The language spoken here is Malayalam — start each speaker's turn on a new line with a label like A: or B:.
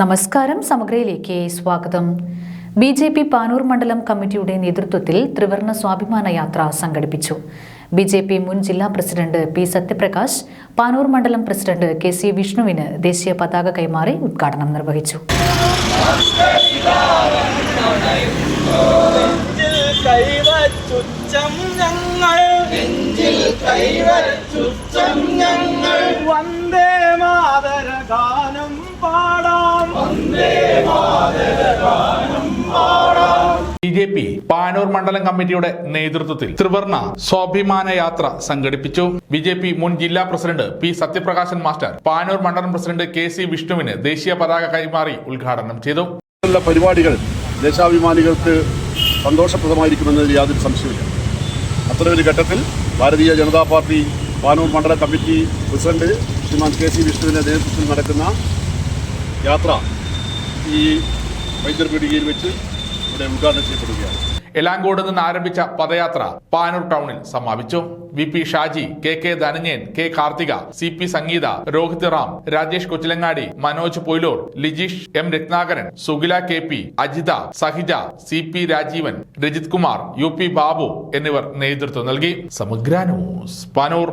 A: നമസ്കാരം സമഗ്രയിലേക്ക് സ്വാഗതം. ബി ജെ പി പാനൂർ മണ്ഡലം കമ്മിറ്റിയുടെ നേതൃത്വത്തിൽ ത്രിവർണ സ്വാഭിമാന യാത്ര സംഘടിപ്പിച്ചു. ബി ജെ പി മുൻ ജില്ലാ പ്രസിഡന്റ് പി സത്യപ്രകാശ് പാനൂർ മണ്ഡലം പ്രസിഡന്റ് കെ സി വിഷ്ണുവിന് ദേശീയ പതാക കൈമാറി ഉദ്ഘാടനം നിർവഹിച്ചു.
B: ഞങ്ങൾ. ഞങ്ങൾ.
C: ബി ജെ പി പാനൂർ മണ്ഡലം കമ്മിറ്റിയുടെ നേതൃത്വത്തിൽ ത്രിവർണ സ്വാഭിമാന യാത്ര സംഘടിപ്പിച്ചു. ബി ജെ പി മുൻ ജില്ലാ president P Sathyaprakashan master Panoor മണ്ഡലം പ്രസിഡന്റ് കെ സി വിഷ്ണുവിന് ദേശീയ പതാക കൈമാറി ഉദ്ഘാടനം ചെയ്തു.
D: പരിപാടികൾ ദേശാഭിമാനികൾക്ക് സന്തോഷപ്രദമായിരിക്കുമെന്നതിൽ യാതൊരു സംശയമില്ല അത്തരമൊരു ഘട്ടത്തിൽ ഭാരതീയ ജനതാ പാർട്ടി പാനൂർ മണ്ഡല committee president Shriman K C വിഷ്ണുവിന്റെ നേതൃത്വത്തിൽ നടക്കുന്ന യാത്ര ഈ വൈദ്യുതപീഠികയിൽ വെച്ച് ഇവിടെ ഉദ്ഘാടനം ചെയ്യപ്പെടുകയാണ്.
C: എലാങ്കോട് നിന്ന് ആരംഭിച്ച പദയാത്ര പാനൂർ ടൗണിൽ സമാപിച്ചു. V P Shaji K K Dhananjayan K Karthika C P Sangeetha Rohit Ram Rajesh Kochilangadi Manoj Poyloor Lijeesh M Rathnakaran Sugila K P Ajitha Sahija C P Rajeevan Rajith Kumar U P Babu എന്നിവർ നേതൃത്വം നൽകി. സമഗ്ര ന്യൂസ് പാനൂർ.